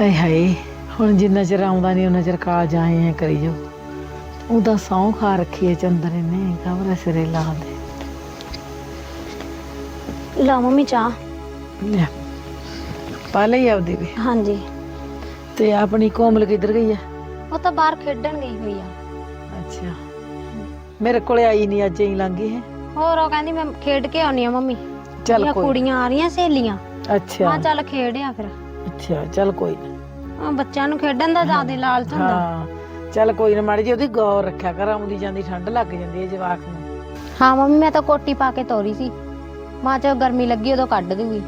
ਹਾਏ ਹਾਏ ਹੁਣ ਜਿੰਨਾ ਚਿਰ ਆਉਂਦਾ ਨਹੀਂ ਉਹਨਾਂ ਚਿਰ ਕਾਲਜ ਆਏ ਆ ਕਰੀ ਜੋ ਉਹਦਾ ਸਹੁੰ ਖਾ ਰੱਖੀ ਹੈ ਚੰਦਰ ਨੇ ਕਬਰ ਸਿਰੇ ਲਾ ਦੇ। ਲਾ ਮੰਮੀ ਚਾਹ। ਲੈ ਪਾ ਲਈ ਆਪਦੀ ਵੀ। ਹਾਂਜੀ। ਤੇ ਆਪਣੀ ਕੋਮਲ ਕਿੱਧਰ ਗਈ ਆ? ਉਹ ਤਾਂ ਬਾਹਰ ਖੇਡਣ ਗਈ ਹੋਈ ਆ। ਅੱਛਾ। ਮੇਰੇ ਕੋਲੇ ਆਈ ਨਹੀਂ ਅੱਜ ਹੀ ਲੰਘੀ ਹੈ। ਹੋਰ ਉਹ ਕਹਿੰਦੀ ਮੈਂ ਖੇਡ ਕੇ ਆਉਣੀ ਆ ਮੰਮੀ। ਚੱਲ ਮੇਰੀਆਂ ਕੋਈ ਕੁੜੀਆਂ ਆ ਰਹੀਆਂ ਸਹੇਲੀਆਂ। ਅੱਛਾ। ਮੈਂ ਚੱਲ ਖੇਡਿਆ ਫਿਰ। ਅੱਛਾ ਚੱਲ ਕੋਈ ਨਾ। ਆਹ ਬੱਚਿਆਂ ਨੂੰ ਖੇਡਣ ਦਾ ਜ਼ਿਆਦਾ ਲਾਲਚ ਹੁੰਦਾ। ਹਾਂ ਚੱਲ ਕੋਈ ਨਾ ਮਾੜੀ ਜੀ ਉਹਦੀ ਗੌਰ ਰੱਖਿਆ ਕਰ ਆਉਂਦੀ ਜਾਂਦੀ ਠੰਡ ਲੱਗ ਜਾਂਦੀ ਹੈ ਜਵਾਕ ਨੂੰ। ਹਾਂ ਮੰਮੀ ਮੈਂ ਤਾਂ ਕੋਟੀ ਪਾ ਕੇ ਤੋਰੀ ਸੀ। ਮਾਂ ਚ ਗਰਮੀ ਲੱਗੀ ਉਦੋਂ ਕੱਢ ਦੂਗੀ।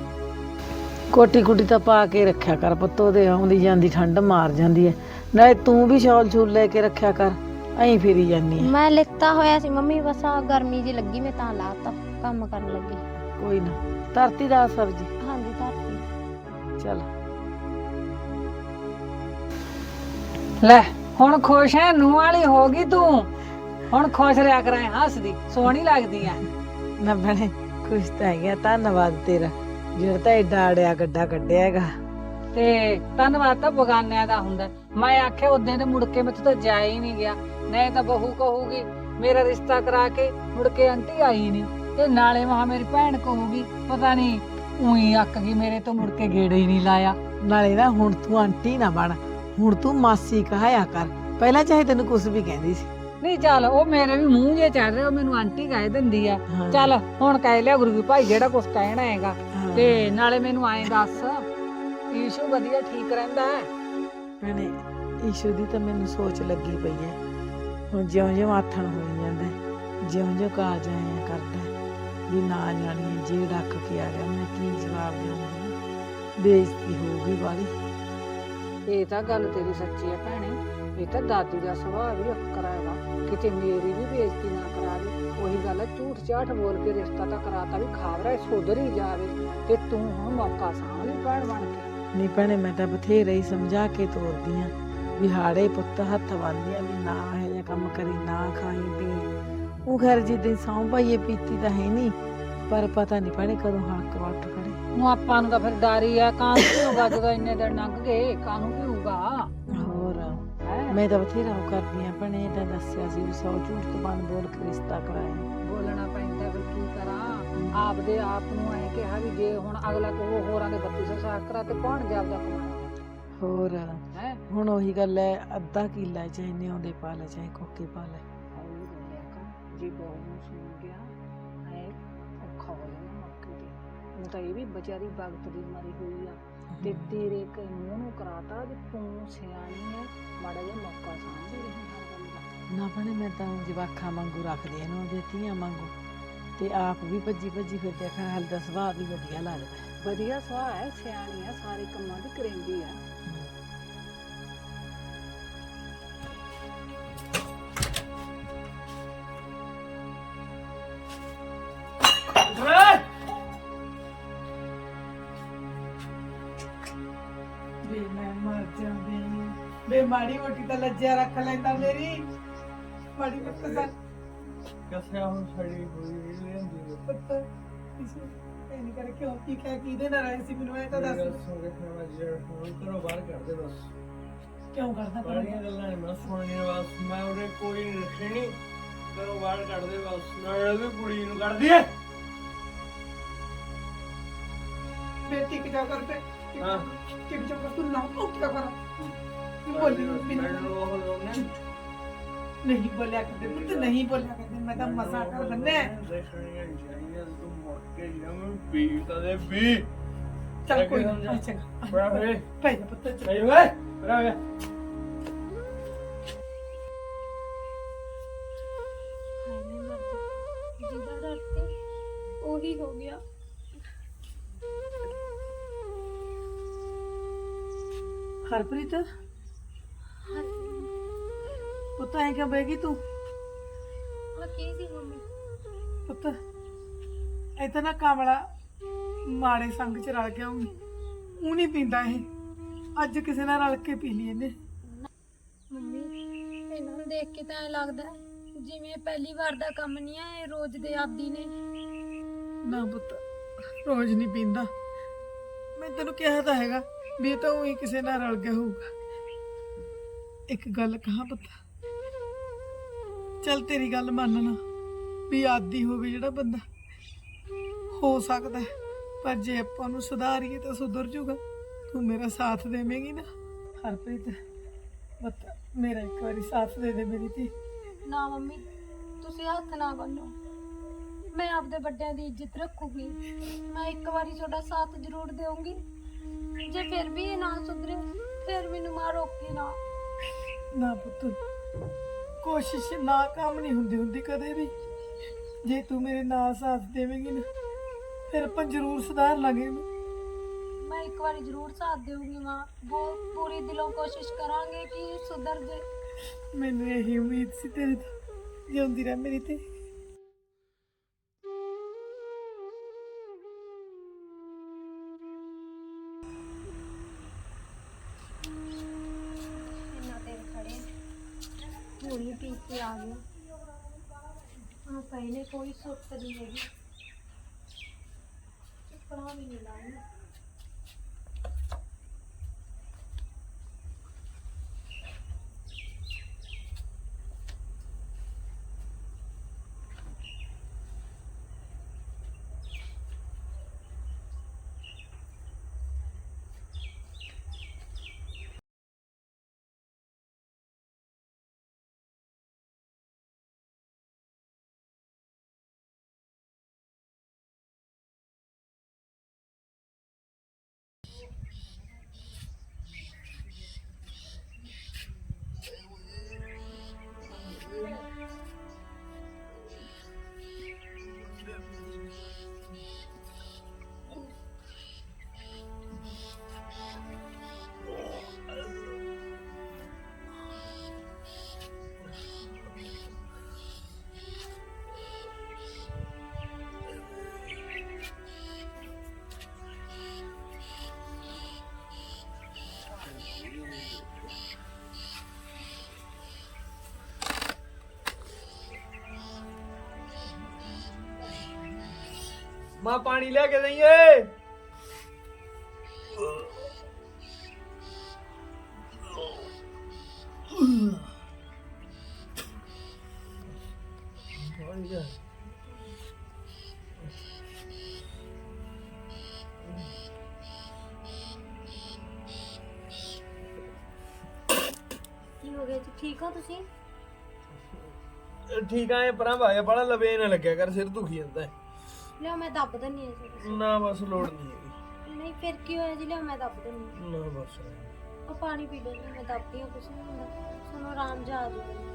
ਕੋਟੀ ਕੁਟੀ ਤਾਂ ਪਾ ਕੇ ਰੱਖਿਆ ਕਰ ਪੁੱਤ ਉਹਦੇ ਆਉਂਦੀ ਜਾਂਦੀ ਠੰਡ ਮਾਰ ਜਾਂਦੀ ਹੈ। ਨਾਲੇ ਤੂੰ ਵੀ ਸ਼ਾਲ ਛੂਲ ਲੈ ਕੇ ਰੱਖਿਆ ਕਰ ਐਂ ਫਿਰੀ ਜਾਂਦੀ ਹੈ। ਮੈਂ ਲਿਖਤਾ ਹੋਇਆ ਸੀ ਮੰਮੀ ਬਸ ਆ ਗਰਮੀ ਜੀ ਲੱਗੀ ਮੈਂ ਤਾਂ ਲਾਤਾ ਕੰਮ ਕਰਨ ਲੱਗੀ। ਕੋਈ ਨਾ ਧਰਤੀ ਦਾ ਸਬਜੀ। ਹਾਂਜੀ ਧਰਤੀ। ਚੱਲ। ਲੈ ਹੁਣ ਖੁਸ਼ ਹੈ ਨੂੰ ਵਾਲੀ ਹੋ ਗਈ ਤੂੰ। ਹੁਣ ਖੁਸ਼ ਰਿਆ ਕਰਾਂ ਹੱਸਦੀ ਸੋਹਣੀ ਲੱਗਦੀ ਆ ਨਾ ਬਣੇ ਖੁਸ਼ ਤਾਂ ਹੈਗਾ ਧੰਨਵਾਦ ਤੇਰਾ। ਜਿਹੜਾ ਤਾਂ ਏਡਾ ਅੜਿਆ ਗੱਡਾ ਕੱਢਿਆ ਹੈਗਾ। ਤੇ ਧੰਨਵਾਦ ਤਾਂ ਬਗਾਨਿਆਂ ਦਾ ਹੁੰਦਾ। ਮੈਂ ਆਖਿਆ ਉਦੋਂ ਤੇ ਮੁੜ ਕੇ ਮੈਥੋਂ ਤਾਂ ਜਾ ਹੀ ਨਹੀਂ ਗਿਆ। ਨਹੀਂ ਤਾਂ ਬਹੂ ਕਹੂਗੀ ਮੇਰਾ ਰਿਸ਼ਤਾ ਕਰਾ ਕੇ ਮੁੜ ਕੇ ਆਂਟੀ ਆਈ ਨਹੀਂ। ਤੇ ਨਾਲੇ ਮਹਾ ਮੇਰੀ ਭੈਣ ਕਹੂਗੀ ਪਤਾ ਨਹੀਂ ਉਹੀ ਅੱਕ ਗਈ ਮੇਰੇ ਤੋਂ ਮੁੜ ਕੇ ਗੇੜੇ ਹੀ ਨਹੀਂ ਲਾਇਆ। ਨਾਲੇ ਨਾ ਹੁਣ ਤੂੰ ਆਂਟੀ ਨਾ ਬਣ। ਹੁਣ ਤੂੰ ਮਾਸੀ ਕਹਾਇਆ ਕਰ। ਪਹਿਲਾਂ ਚਾਹੇ ਤੈਨੂੰ ਕੁਝ ਵੀ ਕਹਿੰਦੀ ਸੀ। ਨਹੀਂ ਚੱਲ ਉਹ ਮੇਰੇ ਵੀ ਮੂੰਹ ਜੇ ਚੜ ਰਿਹਾ ਉਹ ਮੈਨੂੰ ਆਂਟੀ ਕਹਿ ਦਿੰਦੀ ਆ। ਹਾਂ। ਚੱਲ ਹੁਣ ਕਹਿ ਲਿਆ ਗੁਰੂ ਭਾਈ ਜਿਹੜਾ ਕੁਝ ਕਹਿਣਾ ਹੈਗਾ। ਹਾਂ। ਤੇ ਨਾਲੇ ਮੈਨੂੰ ਐਂ ਦੱਸ ਈਸ਼ੂ ਵਧੀਆ ਠੀਕ ਰਹਿੰਦਾ ਹੈ? ਭੈਣੇ ਈਸ਼ੂ ਦੀ ਤਾਂ ਮੈਨੂੰ ਸੋਚ ਲੱਗੀ ਪਈ ਹੈ। ਹੁਣ ਜਿਉਂ-ਜਿਉਂ ਆਥਣ ਹੋਈ ਜਾਂਦਾ ਹੈ, ਜਿਉਂ-ਜਿਉਂ ਕਾਜ ਆਇਆ ਕਰਦਾ ਹੈ, ਵੀ ਨਾ ਜਾਣੀ ਜੇ ਡੱਕ ਕੇ ਆ ਗਿਆ। ਮੈਂ ਕੀ ਜਵਾਬ ਦੇਵਾਂਗੀ ਬੇਇੱਜ਼ਤੀ ਹੋਊਗੀ ਵਾਲੀ ਇਹ ਤਾਂ ਗੱਲ ਤੇਰੀ ਸੱਚੀ ਹੈ ਭੈਣੇ। ਇਹ ਤਾਂ ਦਾਦੀ ਦਾ ਸੁਭਾਅ ਵੀ ਅੱਕਰਾ ਹੈਗਾ। ਕਿਤੇ ਮੇਰੀ ਵੀ ਬੇਇੱਜ਼ਤੀ ਨਾ ਕਰਾ ਦੇ ਉਹੀ ਗੱਲ ਹੈ ਝੂਠ ਝਾਠ ਬੋਲ ਕੇ ਰਿਸ਼ਤਾ ਤਾਂ ਕਰਾਤਾ ਵੀ ਖਾਵਰਾ ਸੁਧਰ ਹੀ ਜਾਵੇ। ਤੇ ਤੂੰ ਹੁਣ ਮੌਕਾ ਸਾਂਭ ਲਈ ਭੈਣ ਬਣ ਕੇ। ਨਹੀਂ ਭੈਣੇ, ਮੈਂ ਤਾਂ ਬਥੇਰੇ ਹੀ ਸਮਝਾ ਕੇ ਤੋਰਦੀ ਆ ਵੀ ਹਾੜੇ ਪੁੱਤ ਹੱਥ ਬੰਨ੍ਹਦੀ ਆ ਵੀ ਨਾ ਇਹ ਜਿਹਾ ਕੰਮ ਕਰੀ, ਨਾ ਖਾਈ ਪੀ। ਉਹ ਘਰ ਜਿੱਦਾਂ ਸੌਂ ਪਾਈਏ, ਪੀਤੀ ਤਾਂ ਹੈ ਨਹੀਂ ਪਰ ਪਤਾ ਨਹੀਂ ਭੈਣੇ ਕਦੋਂ ਹੱਕ ਵੱਟ ਖੜੇ। ਨੂੰ ਆਪਾਂ ਨੂੰ ਤਾਂ ਫਿਰ ਡਰ ਆ ਕਾਂ ਪੀਊਗਾ ਜਦੋਂ ਇੰਨੇ ਦਿਨ ਲੰਘ ਗਏ ਕਾਹਨੂੰ ਪੀਊਗਾ? ਹੋਰ ਹੈ? ਮੈਂ ਤਾਂ ਬਥੇਰਾ ਉਹ ਕਰਦੀ ਆ ਭੈਣੇ ਤਾਂ ਦੱਸਿਆ ਸੀ ਵੀ ਸੌ ਝੂਠ ਤੋਂ ਬੰਦ ਬੋਲ ਕੇ ਰਿਸ਼ਤਾ ਕਰਾਇਆ। ਬੋਲਣਾ ਪੈਂਦਾ ਫਿਰ ਕੀ ਕਰਾਂ? ਆਪਦੇ ਆਪ ਨੂੰ ਐ ਕਿਹਾ ਵੀ ਜੇ ਹੁਣ ਅਗਲਾ ਕੋ ਹੋਰਾਂ ਦੇ 3200 ਸਾਖ ਕਰਾ ਤੇ ਕੌਣ ਜਾਪਦਾ ਕਮਾਣਾ ਹੋਰ ਹੈ? ਹੁਣ ਉਹੀ ਗੱਲ ਹੈ ਅੱਧਾ ਕਿੱਲਾ ਚਾਹੇ ਨਿਉਂਦੇ ਪਾ ਲੈ ਚਾਹੇ ਕੋਕੇ ਪਾ ਲੈ। ਜੇ ਬਹੂ ਨੂੰ ਸੁਣ ਗਿਆ। ਤੇ ਹੁਣ ਤਾਂ ਇਹ ਵੀ ਵਿਚਾਰੀ ਵਕਤ ਦੀ ਮਾਰੀ ਹੋਈ ਆ। ਤੇ ਤੇਰੇ ਕ ਮੂੰਹ ਨੂੰ ਕਰਾਤਾ ਵੀ ਤੂੰ ਸਿਆਣੀ ਐ ਮਾੜਾ ਜਿਹਾ ਮੌਕਾ ਸਮਝ ਰਹੀ ਗੱਲ ਦਾ ਨਾ ਭੈਣੇ ਮੈਂ ਤਾਂ ਜਵਾਖਾਂ ਵਾਂਗੂ ਰੱਖਦੀ ਆ ਇਹਨੂੰ ਦੇਤੀਆਂ ਵਾਂਗੂ। ਤੇ ਆਪ ਵੀ ਭੱਜੀ ਭੱਜੀ ਫਿਰ ਦੇਖਣ ਹਾਲ ਦਾ ਸੁਭਾਅ ਵੀ ਵਧੀਆ ਲੱਗਦਾ। ਹੈ। ਵਧੀਆ ਸੁਭਾਅ ਹੈ ਸਿਆਣੀ ਆ ਸਾਰੇ ਕੰਮਾਂ ਦੀ ਕਰੇਂਦੀ ਆ। ਮਾੜੀ ਮੋਟੀ ਤਾਂ ਲੱਜਿਆ ਰੱਖ ਲੈਂਦਾ ਮੇਰੀ। ਮਾੜੀ ਮੋਟੀ ਤਾਂ ਕਸਿਆ ਹੁਣ ਛੜੀ ਹੋਈ ਲੈਂਦੀ ਪੁੱਤ ਇਸ ਨਹੀਂ ਕਰ ਕਿਉਂ ਕੀ ਕਹਿ ਕੀ ਦੇ ਨਾਲ ਆਏ ਸੀ ਮੈਨੂੰ ਇਹ ਤਾਂ ਦੱਸ। ਸੁਣ ਕੇ ਖਾਣਾ ਜਿਹੜਾ ਹੁਣ ਕਰੋ ਬਾਹਰ ਕਰ ਦੇ ਬਸ। ਕਿਉਂ ਕਰਦਾ ਪਰ ਗੱਲਾਂ ਨਹੀਂ ਮੈਂ ਸੁਣਨੀ ਬਸ ਮੈਂ ਉਹਦੇ ਕੋਈ ਰੱਖਣੀ। ਕਰੋ ਬਾਹਰ ਕੱਢ ਦੇ ਬਸ ਨਾਲ ਵੀ ਕੁੜੀ ਨੂੰ ਕੱਢ ਦੇ ਮੈਂ ਟਿਕ ਜਾ ਕਰ ਤੇ ਹਾਂ। ਟਿਕ ਜਾ ਕਰ ਤੂੰ ਨਾ ਉਹ ਕੀ ਕਰ। ਬੋਲੀ ਮੈਨੂੰ ਨਹੀਂ ਬੋਲਿਆ ਕਰਦੇ ਪੁੱਤ ਨਹੀਂ ਬੋਲਿਆ ਕਰਦੇ। ਮੈਂ ਤਾਂ ਮਜ਼ਾ ਕਰ ਬੰਨੇ ਦੇਖਣੀਆਂ ਚਾਹੀਦੀਆਂ ਤੂੰ ਮੁੜ ਕੇ ਜਮ ਵੀ ਤਾਂ ਦੇ ਵੀ ਚੱਲ। ਕੋਈ। ਚੰਗਾ ਪੈ ਜਾ ਪੁੱਤ ਓਏ। ਉਹੀ ਹੋ ਗਿਆ। ਹਰਪ੍ਰੀਤ? ਪੁੱਤ ਐ ਕਿਉਂ ਬੈਗੀ ਤੂੰ? ਆ ਕੀ ਸੀ ਮੰਮੀ? ਪੁੱਤ ਇਹ ਤਾਂ ਨਾ ਕਾਮਲਾ ਮਾੜੇ ਸੰਗ ਚ ਰਲ ਗਿਆ ਉਹ ਉਹ ਨਹੀਂ ਪੀਂਦਾ ਇਹ। ਅੱਜ ਕਿਸੇ ਨਾਲ ਰਲ ਕੇ ਪੀ ਲਈ ਇਹਨੇ। ਮੰਮੀ ਇਹਨਾਂ ਨੂੰ ਦੇਖ ਕੇ ਤਾਂ ਐ ਲੱਗਦਾ ਹੈ ਜਿਵੇਂ ਪਹਿਲੀ ਵਾਰ ਦਾ ਕੰਮ ਨਹੀਂ ਆ ਇਹ ਰੋਜ਼ ਦੇ ਆਦੀ ਨੇ। ਨਾ ਪੁੱਤ ਰੋਜ਼ ਨਹੀਂ ਪੀਂਦਾ। ਮੈਂ ਤੈਨੂੰ ਕਿਹਾ ਤਾਂ ਹੈਗਾ ਵੀ ਇਹ ਤਾਂ ਉਹੀ ਕਿਸੇ ਨਾਲ ਰਲ ਗਿਆ ਹੋਊਗਾ। ਇੱਕ ਗੱਲ ਕਹਾਂ ਪਤਾ? ਚੱਲ ਤੇਰੀ ਗੱਲ ਮੰਨਣਾ ਵੀ ਆਦੀ ਹੋਵੇ ਜਿਹੜਾ ਬੰਦਾ। ਹੋ ਸਕਦਾ ਪਰ ਜੇ ਆਪਾਂ ਨੂੰ ਸੁਧਾਰੀਏ ਤਾਂ ਸੁਧਰ ਜਾਊਗਾ ਤੂੰ ਮੇਰਾ ਸਾਥ ਦੇਵੇਂਗੀ ਨਾ? ਹਰਪ੍ਰੀਤ ਬਤਾ ਮੇਰਾ ਇੱਕ ਵਾਰੀ ਸਾਥ ਦੇ ਦੇ ਮੇਰੀ ਧੀ। ਨਾ ਮੰਮੀ, ਤੁਸੀਂ ਹੱਥ ਨਾ ਬੰਨੋ। ਮੈਂ ਆਪਦੇ ਵੱਡਿਆਂ ਦੀ ਇੱਜ਼ਤ ਰੱਖੂਗੀ। ਮੈਂ ਇੱਕ ਵਾਰੀ ਤੁਹਾਡਾ ਸਾਥ ਜ਼ਰੂਰ ਦੇਵਾਂਗੀ ਜੇ ਫਿਰ ਵੀ ਇਹ ਨਾ ਸੁਧਰੇ, ਫਿਰ ਮੈਨੂੰ ਮਾਂ ਰੋਕੀ ਨਾ ਨਾ ਪੁੱਤ। ਕੋਸ਼ਿਸ਼ ਨਾਕਾਮ ਨਹੀਂ ਹੁੰਦੀ ਹੁੰਦੀ ਕਦੇ ਵੀ। ਜੇ ਤੂੰ ਮੇਰੇ ਨਾਲ ਸਾਥ ਦੇਵੇਂਗੀ ਨਾ ਫਿਰ ਆਪਾਂ ਜ਼ਰੂਰ ਸੁਧਾਰ ਲਾਂਗੇ। ਮੈਂ ਇੱਕ ਵਾਰੀ ਜ਼ਰੂਰ ਸਾਥ ਦੇਵਾਂਗੀ ਮਾਂ। ਬਹੁਤ ਪੂਰੀ ਦਿਲੋਂ ਕੋਸ਼ਿਸ਼ ਕਰਾਂਗੇ ਕਿ ਸੁਧਰ ਜੇ। ਮੈਨੂੰ ਇਹੀ ਉਮੀਦ ਸੀ ਤੇਰੇ ਤੋਂ ਜਿਉਂਦੀ ਰਹਿ ਮੇਰੀ ਤੇ ਹੁਣੀ ਪੀ ਕੇ ਆ ਗਏ। ਆ ਪਹਿਲੇ ਕੋਈ ਸੁੱਤ ਨਹੀਂ ਹੈਗੀ। ਚੱਪਲਾਂ ਵੀ ਨਹੀਂ ਲਾਈ ਮਾਂ ਪਾਣੀ ਲੈ ਕੇ ਦਈਏ ਕੀ ਹੋ ਗਿਆ ਜੀ? ਠੀਕ ਹੋ ਤੁਸੀਂ? ਠੀਕ ਆ ਇਹ ਪਰਾਂ ਭਾਇਆ ਬੜਾ ਲਵੇ ਨਾ ਲੱਗਿਆ ਕਰ ਸਿਰ ਦੁਖੀ ਜਾਂਦਾ। ਹੈ। ਲਿਓ ਮੈਂ ਦੱਬ ਦਿੰਨੀ ਹਾਂ ਜੀ। ਨਾ ਬਸ ਲੋੜ ਨਹੀਂ ਹੈਗੀ। ਨਹੀਂ ਫਿਰ ਕੀ ਹੋਇਆ ਜੀ? ਲਿਓ ਮੈਂ ਦੱਬ ਦਿੰਨੀ ਨਾ ਬਸ। ਹਾਂ ਉਹ ਪਾਣੀ ਪੀ ਲਓ ਜੀ ਮੈਂ ਦੱਬਦੀ ਹਾਂ ਕੁਛ ਨਹੀਂ ਹੁੰਦਾ। ਤੁਹਾਨੂੰ ਆਰਾਮ ਜਾ ਆ ਜਾਊਗਾ ਕਿੱਧਰ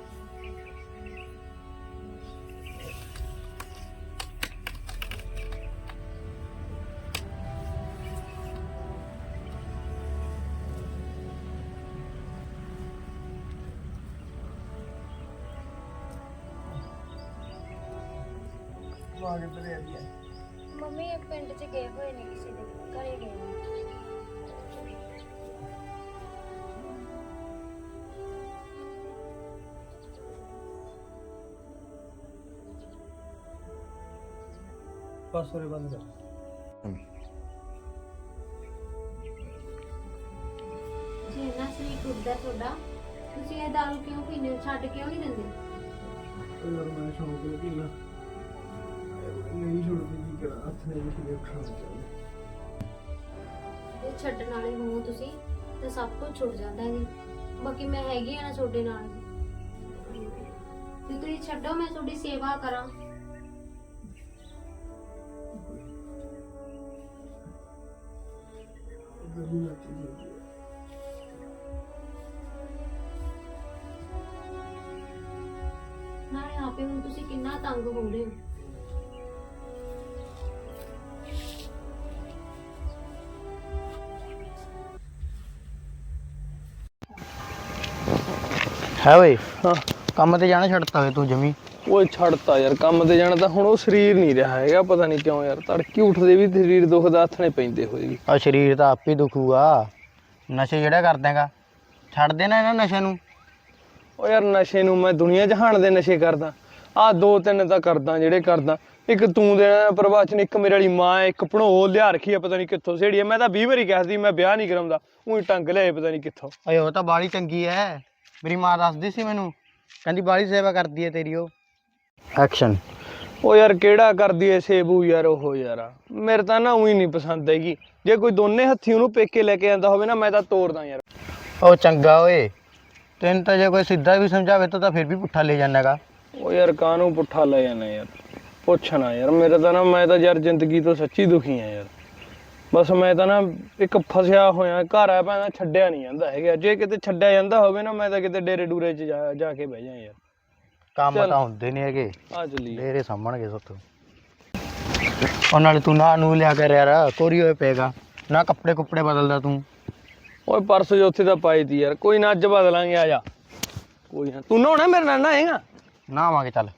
ਆ ਗਈ ਮੰਮੀ ਇਹ ਪਿੰਡ 'ਚ ਗਏ ਹੋਏ ਨੇ ਕਿਸੇ ਦੇ ਘਰੇ ਗਏ ਨੇ। ਬਸ ਉਰੇ ਬੰਦ ਕਰ। ਜੇ ਨਾ ਸਰੀਰ ਟੁੱਟਦਾ ਤੁਹਾਡਾ। ਤੁਸੀਂ ਇਹ ਦਾਰੂ ਕਿਉਂ ਪੀਂਦੇ ਹੋ? ਛੱਡ ਕਿਉਂ ਨਹੀਂ ਦਿੰਦੇ? ਯਾਰ ਮੈਂ ਸ਼ੌਂਕ ਪੀਣਾ ਨਹੀਂ ਛੁੱਟਦੀ ਕੀ ਕਰਾਂ ਹੱਥ ਨੇ ਵੀ ਕਿਵੇਂ ਖਾਣਾ ਚਾਹੀਦਾ ਜੇ ਛੱਡਣ ਵਾਲੇ ਹੋ ਤੁਸੀਂ, ਤਾਂ ਸਭ ਕੁਝ ਛੁੱਟ ਜਾਂਦਾ ਹੈ ਜੀ। ਬਾਕੀ ਮੈਂ ਹੈਗੀ ਆ ਨਾ ਤੁਹਾਡੇ ਨਾਲ। ਜੇ ਤੁਸੀਂ ਛੱਡੋ, ਮੈਂ ਤੁਹਾਡੀ ਸੇਵਾ ਕਰਾਂ। ਗਰਮੀ ਆਤੀ ਹੈ ਨਾਲੇ ਆਪੇ ਹੁਣ ਤੁਸੀਂ ਕਿੰਨਾ ਤੰਗ ਹੋ ਰਹੇ ਹੋ। ਹੈ ਓਏ। ਹਾਂ। ਕੰਮ ਤੇ ਜਾਣਾ ਛੱਡਤਾ ਵੇ ਤੂੰ ਜਮੀ। ਉਹ ਛੱਡਤਾ ਯਾਰ ਕੰਮ ਤੇ ਜਾਣਾ ਤਾਂ ਹੁਣ ਉਹ ਸਰੀਰ ਨਹੀਂ ਰਿਹਾ ਹੈਗਾ ਪਤਾ ਨਹੀਂ ਕਿਉਂ ਯਾਰ ਤੜਕੇ ਉੱਠਦੇ ਵੀ ਸਰੀਰ ਦੁਖਦਾ ਹੱਥ ਨੇ ਪੈਂਦੇ ਹੋਏ ਵੀ। ਆ ਸਰੀਰ ਤਾਂ ਆਪੇ ਦੁਖੂਗਾ ਨਸ਼ੇ ਜਿਹੜਾ ਕਰਦਾਗਾ ਛੱਡ ਦੇ ਨਾ ਇਹਨਾਂ ਨਸ਼ੇ ਨੂੰ। ਉਹ ਯਾਰ ਨਸ਼ੇ ਨੂੰ ਮੈਂ ਦੁਨੀਆ ਜਹਾਨ ਦੇ ਨਸ਼ੇ ਕਰਦਾ। ਆ ਦੋ ਤਿੰਨ ਤਾਂ ਕਰਦਾ ਜਿਹੜੇ ਕਰਦਾ। ਇੱਕ ਤੂੰ ਦੇਣਾ ਪ੍ਰਵਾਚਨ ਇੱਕ ਮੇਰੇ ਵਾਲੀ ਮਾਂ ਇੱਕ ਭਣੋ ਲਿਆ ਰੱਖੀ ਆ ਪਤਾ ਨਹੀਂ ਕਿੱਥੋਂ ਸੇੜੀ ਆ। ਮੈਂ ਤਾਂ 20 ਵਾਰੀ ਕਿਹਾ ਸੀ ਮੈਂ ਵਿਆਹ ਨਹੀਂ ਕਰਾਉਂਦਾ। ਉਹੀ ਟੰਗ ਲਿਆਏ ਪਤਾ ਨਹੀਂ ਕਿੱਥੋਂ। ਓਏ ਉਹ ਤਾਂ ਬਾਲੀ ਚੰਗੀ ਐ। ਮੇਰੀ ਮਾਂ ਦੱਸਦੀ ਸੀ ਮੈਨੂੰ ਕਹਿੰਦੀ ਬਾਲੀ ਸੇਵਾ ਕਰਦੀ ਐ ਤੇਰੀ ਉਹ। ਐਕਸ਼ਨ ਉਹ ਯਾਰ ਕਿਹੜਾ ਕਰਦੀ ਏ ਸੇਬੂ ਯਾਰ ਉਹ ਯਾਰ। ਮੇਰੇ ਤਾਂ ਨਾ ਉਹੀ ਨਹੀਂ ਪਸੰਦ ਹੈਗੀ। ਜੇ ਕੋਈ ਦੋਨੇ ਹੱਥੀ ਉਹਨੂੰ ਪੇਕੇ ਲੈ ਕੇ ਆਂਦਾ ਹੋਵੇ ਨਾ ਮੈਂ ਤਾਂ ਤੋੜਦਾ ਯਾਰ। ਉਹ ਚੰਗਾ ਓਏ ਤੈਨੂੰ ਤਾਂ ਜੇ ਕੋਈ ਸਿੱਧਾ ਵੀ ਸਮਝਾਵੇ ਤਾਂ ਤਾਂ ਫਿਰ ਵੀ ਪੁੱਠਾ ਲੈ ਜਾਣਾਗਾ ਉਹ ਯਾਰ ਕਾਹਨੂੰ ਪੁੱਠਾ ਲੈ ਜਾਣਾ ਯਾਰ। ਪੁੱਛਣਾ ਯਾਰ ਮੇਰੇ ਤਾਂ ਨਾ ਮੈਂ ਤਾਂ ਯਾਰ ਜ਼ਿੰਦਗੀ ਤੋਂ ਸੱਚੀ ਦੁਖੀ ਆ ਯਾਰ। ਬਸ ਮੈਂ ਤਾਂ ਨਾ ਇੱਕ ਫਸਿਆ ਹੋਇਆ ਘਰ ਆ ਪੈਂਦਾ ਛੱਡਿਆ ਨਹੀਂ ਜਾਂਦਾ ਹੈਗਾ। ਜੇ ਕਿਤੇ ਛੱਡਿਆ ਜਾਂਦਾ ਹੋਵੇ ਨਾ ਮੈਂ ਤਾਂ ਕਿਤੇ ਡੇਰੇ ਡੂਰੇ 'ਚ ਜਾ ਜਾ ਕੇ ਬਹਿ ਜਾ ਯਾਰ। ਕੰਮ। ਤਾਂ ਹੁੰਦੇ ਨਹੀਂ ਹੈਗੇ। ਆ ਚੱਲੀ ਡੇਰੇ ਸਾਹਮਣਗੇ ਸੱਤੋਂ ਉਹ ਨਾਲੇ ਤੂੰ ਨਾ ਨੂੰ ਲਿਆ ਕਰ ਯਾਰ ਕੋਰੀ ਹੋਏ ਪਏਗਾ ਨਾ ਕੱਪੜੇ ਕੁੱਪੜੇ ਬਦਲਦਾ ਤੂੰ। ਓਏ ਪਰਸ ਜੋ ਉੱਥੇ ਤਾਂ ਪਾਈ ਤੀ ਯਾਰ। ਕੋਈ ਨਾ ਅੱਜ ਬਦਲਾਂਗੇ ਆ ਜਾ। ਕੋਈ ਨਾ। ਤੂੰ ਨਹਾਉਣਾ ਮੇਰੇ ਨਾਲ ਨਹਾਏਗਾ? ਨਾ ਆਵਾਂਗੇ ਚੱਲ।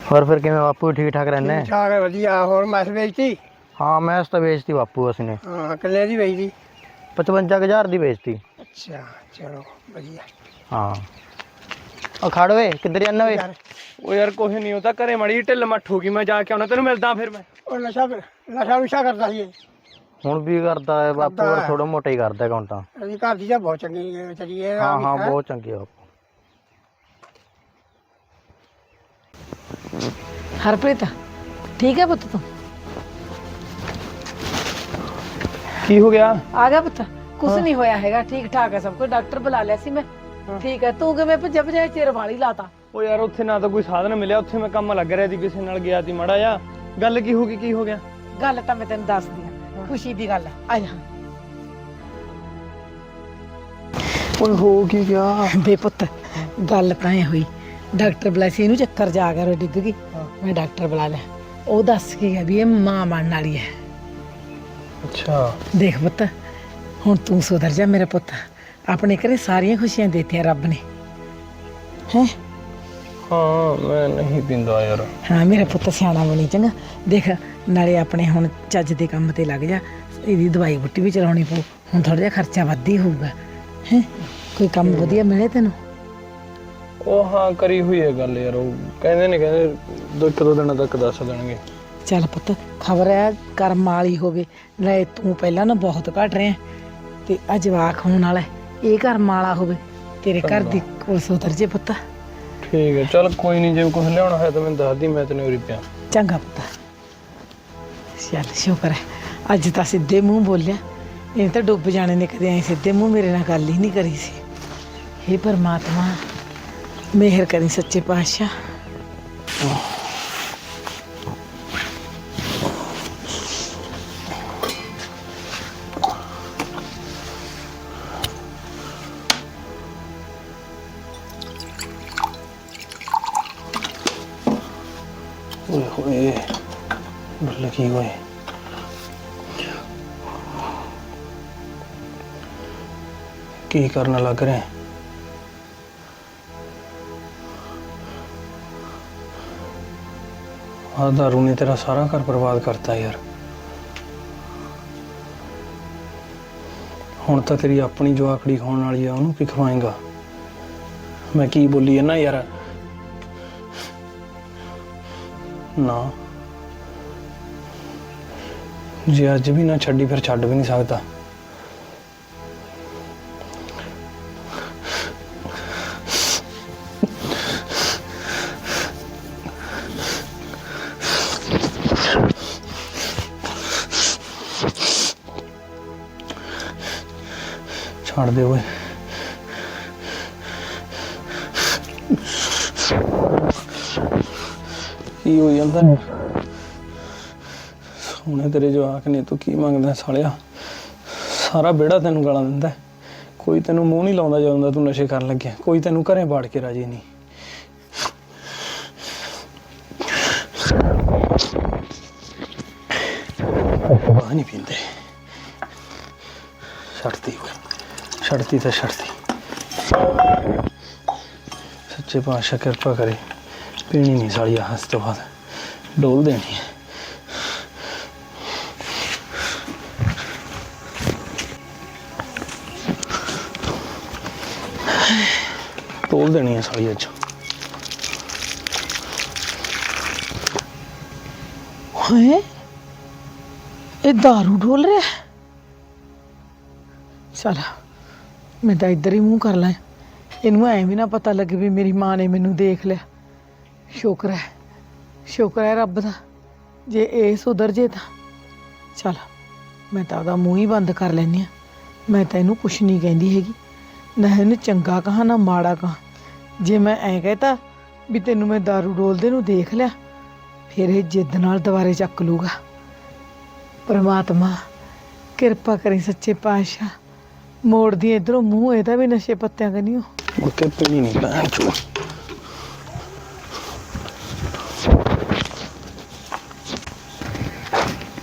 ਹੋਰ ਫਿਰ ਕਿਵੇਂ ਬਾਪੂ ਠੀਕ ਠਾਕ ਰਹਿੰਦੇ ਠਾਕ ਹੈ ਵਧੀਆ। ਹੋਰ ਮੈਸ ਵੇਚਤੀ? ਹਾਂ ਮੈਂ ਤਾਂ ਵੇਚਤੀ ਬਾਪੂ ਅਸੀਂ ਨੇ। ਹਾਂ ਕਿੰਨੇ ਦੀ ਵੇਚਦੀ 55000 ਦੀ ਵੇਚਤੀ। ਅੱਛਾ ਚਲੋ ਵਧੀਆ। ਹਾਂ। ਉਹ ਖੜ ਓਏ ਕਿੱਧਰ ਜਾਂਦਾ ਓਏ? ਉਹ ਯਾਰ ਕੁਛ ਨਹੀਂ ਉਹ ਤਾਂ ਘਰੇ ਮੜੀ ਢਿੱਲ ਮੱਠ ਹੋ ਗਈ ਮੈਂ ਜਾ ਕੇ ਆਉਣਾ ਤੈਨੂੰ ਮਿਲਦਾ ਫਿਰ ਮੈਂ। ਉਹ ਨਸ਼ਾ ਨਸ਼ਾ ਨੁਸ਼ਾ ਕਰਦਾ ਸੀ ਇਹ। ਹੁਣ ਵੀ ਕਰਦਾ ਹੈ ਬਾਪੂ ਕਰਦਾ। ਹੈ। ਥੋੜਾ ਮੋਟਾ ਹੀ ਕਰਦਾ ਹੁਣ ਤਾਂ। ਇਹਦੀ ਘਰ ਦੀ ਤਾਂ ਬਹੁਤ ਚੰਗੀ ਹੈ ਇਹ ਹਾਂ ਹਾਂ ਬਹੁਤ ਚੰਗੀ ਆ ਬਾਪੂ। ਹਰਪ੍ਰੀਤ ਠੀਕ ਹੈ ਪੁੱਤ ਤੂੰ? ਕੀ ਹੋ ਗਿਆ? ਆ ਗਿਆ ਪੁੱਤ ਕੁਝ ਨਹੀਂ ਹੋਇਆ ਹੈਗਾ ਠੀਕ ਠਾਕ ਹੈ ਸਭ ਕੁਝ ਡਾਕਟਰ ਬੁਲਾ ਲਿਆ ਸੀ ਮੈਂ। ਠੀਕ ਹੈ ਤੂੰ ਕਿਵੇਂ ਭੱਜਿਆ ਭੱਜਿਆ ਚਿਰ ਵਾਲੀ ਲਾਤਾ? ਉਹ ਯਾਰ ਉੱਥੇ ਨਾ ਤਾਂ ਕੋਈ ਸਾਧਨ ਮਿਲਿਆ ਉੱਥੇ ਮੈਂ ਕੰਮ ਲੱਗ ਰਿਹਾ ਸੀ ਕਿਸੇ ਨਾਲ ਗਿਆ ਸੀ ਮੜਾ ਜਾ ਗੱਲ ਕੀ ਹੋ ਗਈ ਕੀ ਹੋ ਗਿਆ? ਗੱਲ ਤਾਂ ਮੈਂ ਤੈਨੂੰ ਦੱਸਦੀ ਆ ਖੁਸ਼ੀ ਦੀ ਗੱਲ ਆ। ਜਾ। ਓਏ ਹੋ ਕੀ ਗਿਆ? ਬੇ ਪੁੱਤ ਗੱਲ ਤਾਂ ਇਹ ਹੋਈ ਡਾਕਟਰ ਬੁਲਾਇਆ ਸੀ ਇਹਨੂੰ ਚੱਕਰ ਜਾ ਗਿਆ ਰੋ ਡਿੱਗ ਗਈ। ਮੈਂ ਡਾਕਟਰ ਬੁਲਾ ਲਿਆ। ਉਹ ਦੱਸ ਕੇ ਗਿਆ ਵੀ ਇਹ ਮਾਂ ਬਣਨ ਵਾਲੀ ਹੈ। ਅੱਛਾ। ਦੇਖ ਪੁੱਤ ਹੁਣ ਤੂੰ ਸੁਧਰ ਜਾ ਮੇਰਾ ਪੁੱਤ। ਆਪਣੇ ਘਰੇ ਸਾਰੀਆਂ ਖੁਸ਼ੀਆਂ ਦੇਤੀਆਂ ਰੱਬ ਨੇ। ਹੈ? ਹਾਂ ਮੈਂ ਨਹੀਂ ਪੀਂਦਾ ਯਾਰ। ਹਾਂ ਮੇਰਾ ਪੁੱਤ ਸਿਆਣਾ ਬਣੀ ਚੰਗਾ। ਦੇਖ ਨਾਲੇ ਆਪਣੇ ਹੁਣ ਚੱਜ ਦੇ ਕੰਮ ਤੇ ਲੱਗ ਜਾ। ਇਹਦੀ ਦਵਾਈ ਬੁੱਟੀ ਵੀ ਚਲਾਉਣੀ ਪਊ। ਹੁਣ ਥੋੜਾ ਜਿਹਾ ਖਰਚਾ ਵੱਧ ਹੀ ਹੋਊਗਾ। ਹੈ? ਕੋਈ ਕੰਮ ਵਧੀਆ ਮਿਲੇ ਤੈਨੂੰ? ਉਹ ਹਾਂ ਕਰੀ ਹੋਈ ਹੈ ਗੱਲ ਯਾਰ ਉਹ ਕਹਿੰਦੇ ਨੇ ਕਹਿੰਦੇ ਦੋ ਇੱਕ ਦੋ ਦਿਨਾਂ ਤੱਕ ਦੱਸ ਦੇਣਗੇ। ਚੱਲ ਪੁੱਤ ਖਬਰ ਹੈ ਕਰਮ ਵਾਲੀ ਹੋਵੇ ਨਾਲੇ ਤੂੰ ਪਹਿਲਾਂ ਨਾ ਬਹੁਤ ਘਟ ਰਿਹਾ ਤੇ ਆ ਜਵਾਕ ਹੋਣ ਵਾਲਾ ਹੈ, ਇਹ ਕਰਮ ਵਾਲਾ ਹੋਵੇ ਤੇਰੇ ਘਰ ਦੀ ਕੋਲ ਸੁਧਰ ਜੇ ਪੁੱਤ। ਠੀਕ ਹੈ ਚੱਲ ਕੋਈ ਨਹੀਂ ਜੇ ਕੁਝ ਲਿਆਉਣਾ ਹੋਇਆ ਤਾਂ ਮੈਨੂੰ ਦੱਸ ਦੀ ਮੈਂ ਤੈਨੂੰ ਉਰੀ ਪਿਆ ਚੰਗਾ ਪੁੱਤ। ਚੱਲ ਸ਼ੁਕਰ ਹੈ। ਅੱਜ ਤਾਂ ਸਿੱਧੇ ਮੂੰਹ ਬੋਲਿਆ। ਇਹ ਤਾਂ ਡੁੱਬ ਜਾਣੇ ਨੇ ਕਦੇ ਐ ਸਿੱਧੇ ਮੂੰਹ ਮੇਰੇ ਨਾਲ ਗੱਲ ਹੀ ਨਹੀਂ ਕਰੀ ਸੀ। हे ਪਰਮਾਤਮਾ ਮਿਹਰ ਕਰੀ ਸੱਚੇ ਪਾਤਸ਼ਾਹ। ਕੀ ਕਰਨ ਲੱਗ ਰਿਹਾ ਆਹ ਦਾਰੂ ਨੇ ਤੇਰਾ ਸਾਰਾ ਘਰ ਬਰਬਾਦ ਕਰਤਾ ਯਾਰ। ਹੁਣ ਤਾਂ ਤੇਰੀ ਆਪਣੀ ਜਵਾਕੜੀ ਖਾਣ ਵਾਲੀ ਆ, ਉਹਨੂੰ ਕੀ ਖਵਾਏਗਾ? ਮੈਂ ਕੀ ਬੋਲੀ ਹੈ ਨਾ ਯਾਰ? ਨਾ। ਜੇ ਅੱਜ ਵੀ ਨਾ ਛੱਡੀ, ਫਿਰ ਛੱਡ ਵੀ ਨਹੀਂ ਸਕਦਾ। ਛੱਡ ਦੇ ਓਏ। ਕੀ ਹੋ ਜਾਂਦਾ? ਸੋਹਣੇ ਤੇਰੇ ਜਵਾਕ ਨੇ, ਤੂੰ ਕੀ ਮੰਗਦਾ ਸਾਲਿਆ? ਸਾਰਾ ਵਿਹੜਾ ਤੈਨੂੰ ਗਾਲਾਂ ਦਿੰਦਾ। ਕੋਈ ਤੈਨੂੰ ਮੂੰਹ ਨਹੀਂ ਲਾਉਂਦਾ ਜਦੋਂ ਦਾ ਤੂੰ ਨਸ਼ੇ ਕਰਨ ਲੱਗਿਆ। ਕੋਈ ਤੈਨੂੰ ਘਰੇ ਬਾੜ ਕੇ ਰਾਜੀ ਨਹੀਂ। ਛੱਡਤੀ ਤਾਂ ਛੱਡਤੀ। ਸੱਚੇ ਪਾਤਸ਼ਾਹ ਕਿਰਪਾ ਕਰੇ, ਪੀਣੀ ਨਹੀਂ ਸਾਲੀ ਆਹ ਤੋਂ ਬਾਅਦ, ਡੋਲ ਦੇਣੀ ਹੈ। ਤੋਲ ਦੇਣੀ ਹੈ ਸਾਲੀ ਅੱਜ। ਹੈ ਇਹ दारू ਢੋਲ ਰਿਹਾ ਹੈ? ਚੱਲ ਮੈਂ ਤਾਂ ਇੱਧਰ ਹੀ ਮੂੰਹ ਕਰ ਲਾਂ। ਇਹਨੂੰ ਐ ਵੀ ਨਾ ਪਤਾ ਲੱਗੇ ਵੀ ਮੇਰੀ ਮਾਂ ਨੇ ਮੈਨੂੰ ਦੇਖ ਲਿਆ। ਸ਼ੁਕਰ ਹੈ ਸ਼ੁਕਰ ਹੈ ਰੱਬ ਦਾ। ਜੇ ਇਹ ਸੁਧਰ ਜੇ ਤਾਂ। ਚੱਲ, ਮੈਂ ਤਾਂ ਉਹਦਾ ਮੂੰਹ ਹੀ ਬੰਦ ਕਰ ਲੈਨੀ ਆ ਮੈਂ ਤਾਂ ਇਹਨੂੰ ਕੁਛ ਨਹੀਂ ਕਹਿੰਦੀ ਹੈਗੀ। ਨਾ ਇਹਨੂੰ ਚੰਗਾ ਕਹਾ, ਨਾ ਮਾੜਾ ਕਹਾ। ਜੇ ਮੈਂ ਐਂ ਕਹਤਾ ਵੀ ਤੈਨੂੰ ਮੈਂ दारू ਡੋਲਦੇ ਨੂੰ ਦੇਖ ਲਿਆ, ਫਿਰ ਇਹ ਜਿੱਦ ਨਾਲ ਦੁਬਾਰੇ ਚੱਕ ਲੂਗਾ। ਪਰਮਾਤਮਾ, ਕਿਰਪਾ ਕਰੀ ਸੱਚੇ ਪਾਤਸ਼ਾਹ। ਮੋੜਦੀ ਇਧਰੋਂ ਮੂੰਹ ਇਹਦਾ ਵੀ ਨਸ਼ੇ ਪੱਤਿਆਂ ਕਨੀਓ ਮੁੜ ਕੇ ਪੀਣੀ ਨਹੀਂ ਭੈਣ ਚੋ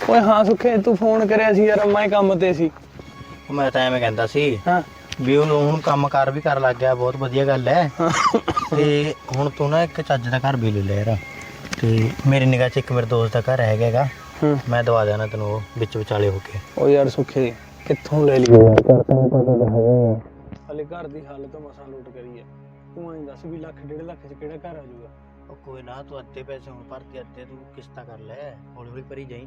ਓਏ ਹਾਂ ਸੁਖੇ ਤੂੰ ਫੋਨ ਕਰਿਆ ਸੀ ਯਾਰ ਮੈਂ ਕੰਮ ਤੇ ਸੀ। ਮੈਂ ਤਾਂ ਐਵੇਂ ਕਹਿੰਦਾ ਸੀ ਹਾਂ। ਵੀ ਉਹਨੂੰ ਹੁਣ ਕੰਮ ਕਾਰ ਵੀ ਕਰਨ ਲੱਗ ਗਿਆ ਬਹੁਤ ਵਧੀਆ ਗੱਲ ਹੈ। ਤੇ ਹੁਣ ਤੂੰ ਨਾ ਇੱਕ ਚੱਜ ਦਾ ਘਰ ਵੀ ਲੈ ਲੈ ਯਾਰ। ਤੇ ਮੇਰੀ ਨਿਗਾਹ 'ਚ ਇੱਕ ਮੇਰੇ ਦੋਸਤ ਦਾ ਘਰ ਹੈਗਾ ਹੂੰ। ਮੈਂ ਦਵਾ ਦੇਣਾ ਤੈਨੂੰ ਉਹ ਵਿੱਚ ਵਿਚਾਲੇ ਹੋ ਕੇ। ਓ ਯਾਰ ਸੁਖੇ ਕਿੱਥੋਂ ਲੈ ਲਈ ਯਾਰ ਘਰ ਤੈਨੂੰ ਪਤਾ ਤਾਂ ਹੈਗਾ ਹੀ ਆ ਹਲੇ ਘਰ ਦੀ ਹਾਲਤ ਮਸਾਂ ਲੁੱਟ ਕਰੀ ਹੈ ਤੂੰ ਐਂ ਦੱਸ ਵੀ ਲੱਖ ਡੇਢ ਲੱਖ ਚ ਕਿਹੜਾ ਘਰ ਆ ਜਾਊਗਾ? ਉਹ ਕੋਈ ਨਾ ਤੂੰ ਅੱਧੇ ਪੈਸੇ ਹੁਣ ਭਰਤੇ ਅੱਧੇ ਤੂੰ ਕਿਸ਼ਤਾਂ ਕਰ ਲੈ ਹੌਲੀ ਹੌਲੀ ਭਰੀ ਜਾਈ।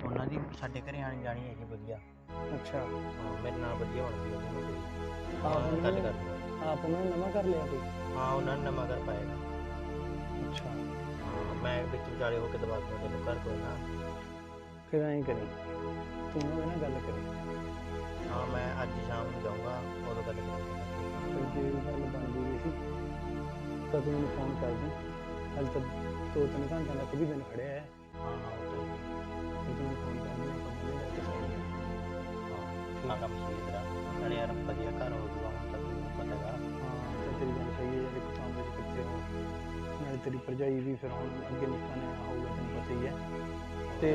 ਉਹਨਾਂ ਦੀ ਸਾਡੇ ਘਰੇ ਆਣੀ ਜਾਣੀ ਹੈਗੀ ਵਧੀਆ। ਅੱਛਾ। ਹਾਂ, ਮੇਰੇ ਨਾਲ ਵਧੀਆ ਬਣਦੀ ਉਹਨੂੰ ਤੇਰੀ ਆਪ ਹਾਂ, ਨੂੰ ਗੱਲ ਕਰ ਆਪ ਨੂੰ ਨਵਾਂ ਕਰ ਲਿਆ ਕੋਈ? ਹਾਂ ਉਹਨਾਂ ਨੇ ਨਵਾਂ ਘਰ ਪਾਏਗਾ ਅੱਛਾ। ਹਾਂ, ਮੈਂ ਵਿੱਚ ਵਿਚਾਲੇ ਹੋ ਕੇ ਦਵਾ ਦੂੰਗਾ ਤੈਨੂੰ ਘਰ ਕੋਈ ਨਾ। ਫਿਰ ਐਂ ਕਰੀ ਤੂੰ ਉਹਨਾਂ ਨਾਲ ਗੱਲ ਕਰੀ। ਹਾਂ ਮੈਂ ਅੱਜ ਸ਼ਾਮ ਨੂੰ ਜਾਊਂਗਾ ਉਦੋਂ ਗੱਲ ਕਰਾਂਗੇ। ਫਿਰ ਜੇ ਇਹ ਗੱਲ ਬਣਦੀ ਵੀ ਸੀ ਤਾਂ ਤੂੰ ਮੈਨੂੰ ਫੋਨ ਕਰ ਦੇ। ਹਾਲੇ ਤਾਂ ਦੋ ਤਿੰਨ ਘੰਟਿਆਂ ਦਾ ਵੀ ਦਿਨ ਖੜਿਆ ਹੈ। ਹਾਂ ਹਾਂ ਉਹ ਤਾਂ ਫਿਰ ਤੂੰ ਮੈਨੂੰ ਫੋਨ ਕਰ ਦੇ ਆਪਾਂ ਜਾ ਕੇ ਸਾਈਂ ਹਾਂ ਕੰਮ ਸਹੀ ਤਰ੍ਹਾਂ ਨਾਲੇ ਯਾਰ ਵਧੀਆ ਘਰ ਹੋ ਜੂਗਾ ਹੁਣ ਤਾਂ ਤੈਨੂੰ ਪਤਾ ਹੈਗਾ। ਹਾਂ ਤੇ ਤੇਰੀ ਗੱਲ ਸਹੀ ਹੈ ਯਾਰ ਇੱਕ ਕੰਮ ਵਿੱਚ ਕਿੱਥੇ ਹੋ ਨਾਲੇ ਤੇਰੀ ਭਰਜਾਈ ਵੀ ਫਿਰ ਹੁਣ ਅੱਗੇ ਨਿੱਕਾ ਨਿਆਣਾ ਹੋਊਗਾ ਤੈਨੂੰ ਪਤਾ ਹੀ ਹੈ। ਤੇ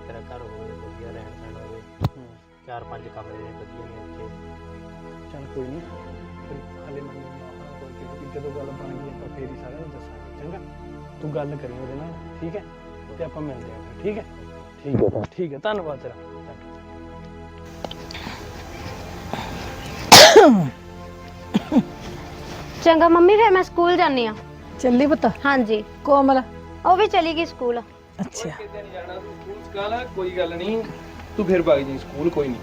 ਵੀ ਵਧੀਆ ਤੇਰਾ ਘਰ ਹੋਵੇ ਵਧੀਆ ਰਹਿਣ ਸਹਿਣ ਹੋਵੇ। ਹੂੰ। ਚਾਰ ਪੰਜ ਕਮਰੇ ਨੇ ਵਧੀਆ ਨੇ ਉੱਥੇ ਚੱਲ ਕੋਈ ਨਹੀਂ ਫਿਰ ਹਾਲੇ ਮੈਨੂੰ ਨਾ ਹੋਣਾ ਕੋਈ ਕਿਸੇ ਦੀ ਜਦੋਂ ਗੱਲ ਬਣ ਗਈ ਆਪਾਂ ਫੇਰ ਹੀ ਸਾਰਿਆਂ ਨੂੰ ਦੱਸਾਂਗੇ ਚੰਗਾ? ਤੂੰ ਗੱਲ ਕਰੀ ਉਹਦੇ ਨਾਲ ਠੀਕ ਹੈ? ਤੇ ਆਪਾਂ ਮਿਲਦੇ ਆਂ ਫਿਰ ਠੀਕ ਹੈ? ਠੀਕ ਹੈ ਠੀਕ ਹੈ ਧੰਨਵਾਦ ਤੇਰਾ। ਚੰਗਾ ਮੰਮੀ ਫਿਰ ਮੈਂ ਸਕੂਲ ਜਾਣੀ ਆ ਚੱਲੀ ਪੁੱਤ। ਹਾਂਜੀ। ਕੋਮਲ। ਉਹ ਵੀ ਚਲੀ ਗਈ ਸਕੂਲ। ਅੱਛਾ। ਕਿਤੇ ਨਹੀਂ ਜਾਣਾ ਤੂੰ ਸਕੂਲ ਸਕਾਲ ਕੋਈ ਗੱਲ ਨਹੀਂ। ਤੂੰ ਫਿਰ ਵਗ ਜੀ ਸਕੂਲ ਕੋਈ ਨਹੀਂ।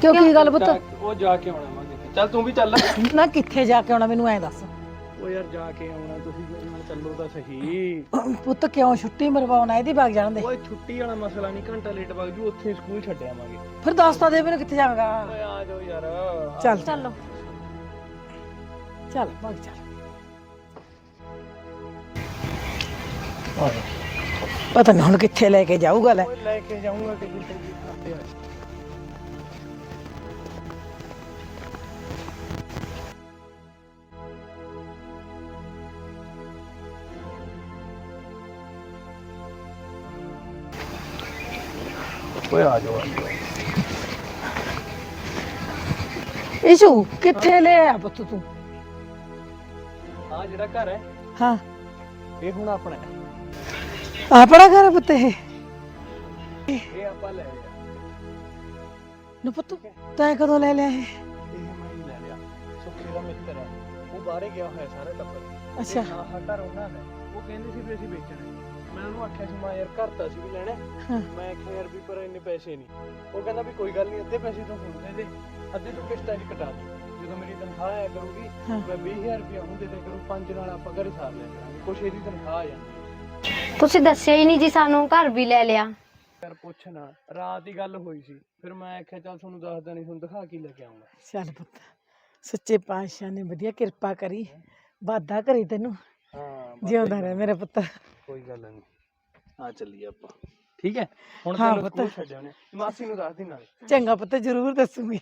ਕਿਉਂ ਕੀ ਗੱਲ ਪੁੱਤ? ਉਹ ਜਾ ਕੇ ਆਉਣਾ ਮੈਂ ਕਿਤੇ ਚੱਲ ਤੂੰ ਵੀ ਚੱਲ। ਨਾ ਕਿੱਥੇ ਜਾ ਕੇ ਆਉਣਾ ਮੈਨੂੰ ਐ ਦੱਸ। ਉਹ ਯਾਰ ਜਾ ਕੇ ਆਉਣਾ ਤੁਸੀਂ ਮੇਰੇ ਨਾਲ ਚੱਲੋ ਤਾਂ ਸਹੀ। ਪੁੱਤ ਕਿਉਂ ਛੁੱਟੀ ਮਰਵਾਉਣਾ ਇਹਦੀ ਵਗ ਜਾਣ ਦੇ। ਓਏ ਛੁੱਟੀ ਵਾਲਾ ਮਸਲਾ ਨਹੀਂ ਘੰਟਾ ਲੇਟ ਵਗ ਜੂ ਉੱਥੇ ਹੀ ਸਕੂਲ ਛੱਡ ਆਵਾਂਗੇ। ਫਿਰ ਦੱਸ ਤਾਂ ਦੇ ਮੈਨੂੰ ਕਿੱਥੇ ਜਾਵਾਂਗਾ। ਓਏ ਆ ਜਾਓ ਯਾਰ। ਚੱਲ। ਚਲੋ। ਚੱਲ ਵਗ ਚੱਲ। ਪਤਾ ਨਹੀਂ ਹੁਣ ਕਿੱਥੇ ਲੈ ਕੇ ਜਾਊਗਾ ਲੈ। ਲੈ ਕੇ ਜਾਊਂਗਾ ਕਿ ਜਿੱਥੇ ਖਾਤੇ ਆ। ਓਏ ਆ ਜਾਓ ਆ ਇਸ਼ੂ ਕਿੱਥੇ ਲੈ ਆਇਆ ਪੁੱਤ ਤੂੰ? ਆ ਜਿਹੜਾ ਘਰ ਹੈ ਹਾਂ। ਇਹ ਹੁਣ ਆਪਣਾ ਹੈ। ਆਪਣਾ ਘਰ ਆ ਪੁੱਤ ਇਹ ਇਹ ਆਪਾਂ ਲੈ ਲਿਆ ਨੂੰ ਪੁੱਤ, ਤੈਂ ਕਦੋਂ ਲੈ ਲਿਆ ਇਹ ਇਹ ਮੈਂ ਹੀ ਲੈ ਲਿਆ ਸੁੱਖੇ ਦਾ ਮਿੱਤਰ ਹੈ ਉਹ ਬਾਹਰੇ ਗਿਆ ਹੋਇਆ ਸਾਰਾ ਟੱਬਰ ਅੱਛਾ ਹਾਂ ਹਾਂ ਘਰ ਉਹਨਾਂ ਉਹ ਕਹਿੰਦੇ ਸੀ ਵੀ ਅਸੀਂ ਵੇਚਣਾ ਹੈ। ਮੈਂ ਉਹਨੂੰ ਆਖਿਆ ਸੀ ਮੈਂ ਯਾਰ ਘਰ ਤਾਂ ਅਸੀਂ ਵੀ ਲੈਣਾ ਹੈ। ਹਾਂ। ਮੈਂ ਆਖਿਆ ਯਾਰ ਵੀ ਪਰ ਇੰਨੇ ਪੈਸੇ ਨਹੀਂ ਉਹ ਕਹਿੰਦਾ ਵੀ ਕੋਈ ਗੱਲ ਨਹੀਂ ਅੱਧੇ ਪੈਸੇ ਤੋਂ ਹੁਣ ਦੇ ਦੇ ਅੱਧੇ ਤੂੰ ਕਿਸ਼ਤਾਂ 'ਚ ਕਟਾ ਦੇ ਜਦੋਂ ਮੇਰੀ ਤਨਖਾਹ ਆਇਆ ਕਰੂਗੀ ਹਾਂ। ਮੈਂ 20000 ਰੁਪਏ ਉਹਨੂੰ ਦੇ ਦੇ ਕਰੂੰ ਪੰਜ ਨਾਲ ਆਪਾਂ ਘਰੇ ਸਾਰ ਲਿਆ ਕਰਾਂਗੇ ਕੁਛ ਇਹਦੀ ਤਨਖਾਹ ਆ ਜਾਂਦੀ ਹੈ। ਤੁਸੀਂ ਦੱਸਿਆ ਹੀ ਨਹੀਂ ਜੀ ਸਾਨੂੰ ਘਰ ਵੀ ਲੈ ਲਿਆ। ਯਾਰ ਪੁੱਛਣਾ ਰਾਤ ਦੀ ਗੱਲ ਹੋਈ ਸੀ ਫਿਰ ਮੈਂ ਆਖਿਆ ਚੱਲ ਤੁਹਾਨੂੰ ਦੱਸਦਾ ਨਹੀਂ ਤੁਹਾਨੂੰ ਦਿਖਾ ਕੇ ਲੈ ਕੇ ਆਉਂਗਾ। ਚੱਲ ਪੁੱਤ ਸੱਚੇ ਪਾਤਸ਼ਾਹ ਨੇ ਵਧੀਆ ਕਿਰਪਾ ਕਰੀ ਵਾਦਾ ਕਰੀ ਤੈਨੂੰ। ਹਾਂ ਜਿਉਂਦਾ ਰਹਿ ਮੇਰਾ ਪੁੱਤ। ਕੋਈ ਗੱਲ ਨਹੀਂ ਆ ਚੱਲੀਏ ਆਪਾਂ। ਠੀਕ ਹੈ ਹੁਣ ਹਾਂ ਤੈਨੂੰ ਪੁੱਤ। ਸਕੂਲ ਛੱਡਿਆ ਨੇ ਮਾਸੀ ਨੂੰ ਦੱਸ ਦੀ ਨਾਲ। ਚੰਗਾ ਪੁੱਤ ਜ਼ਰੂਰ ਦੱਸੂਗੀ।